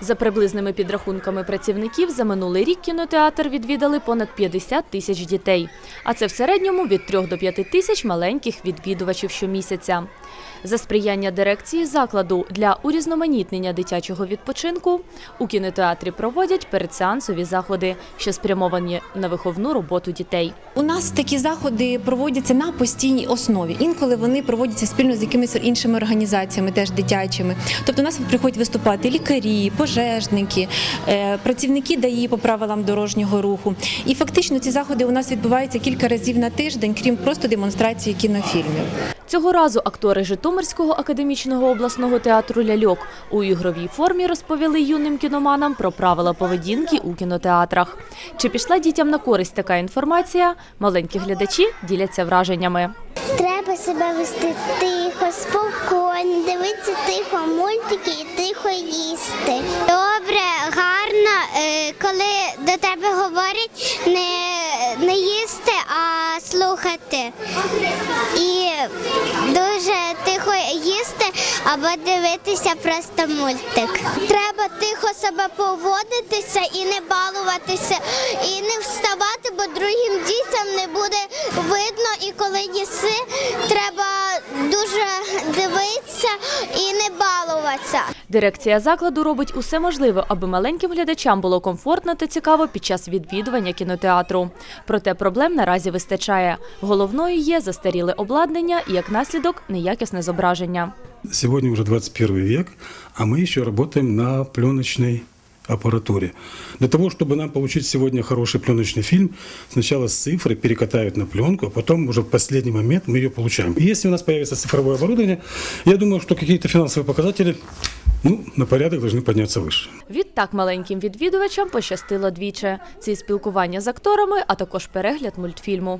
За приблизними підрахунками працівників, за минулий рік кінотеатр відвідали понад 50 тисяч дітей. А це в середньому від 3 до 5 тисяч маленьких відвідувачів щомісяця. За сприяння дирекції закладу для урізноманітнення дитячого відпочинку у кінотеатрі проводять передсеансові заходи, що спрямовані на виховну роботу дітей. У нас такі заходи проводяться на постійній основі. Інколи вони проводяться спільно з якимись іншими організаціями, теж дитячими. Тобто, у нас приходять виступати лікарі, пожежники, е, працівники ДАІ по правилам дорожнього руху. І фактично ці заходи у нас відбуваються кілька разів на тиждень, крім просто демонстрації кінофільмів. Цього разу актори Житомирського академічного обласного театру Ляльок у ігровій формі розповіли юним кіноманам про правила поведінки у кінотеатрах. Чи пішла дітям на користь така інформація? Маленькі глядачі діляться враженнями. Треба себе вести тихо, спокійно, дивитися тихо мультики і тихо їсти. Добре, гарно, е, коли до тебе говорять не, не їсти, а слухати. І дуже тихо їсти або дивитися просто мультик. Треба тихо себе поводитися і не балуватися, і не вставати, бо другим дітям не буде видно. І коли їси, треба дуже дивитися і не балуватися. Дирекція закладу робить усе можливе, аби маленьким глядачам було комфортно та цікаво під час відвідування кінотеатру. Проте проблем наразі вистачає. Головною є застаріле обладнання і як наслідок неякісне зображення. Сьогодні вже 21 век, а ми ще працюємо на пленочной аппаратуре. Для того, чтобы нам получить сегодня хороший пленочный фильм, сначала с цифры перекатают на пленку, а потом уже в последний момент мы ее получаем. И если у нас появится цифровое оборудование, я думаю, что какие-то финансовые показатели ну, на порядок должны подняться выше. Відтак маленьким відвідувачам пощастило двічі. Це і спілкування з акторами, а також перегляд мультфільму.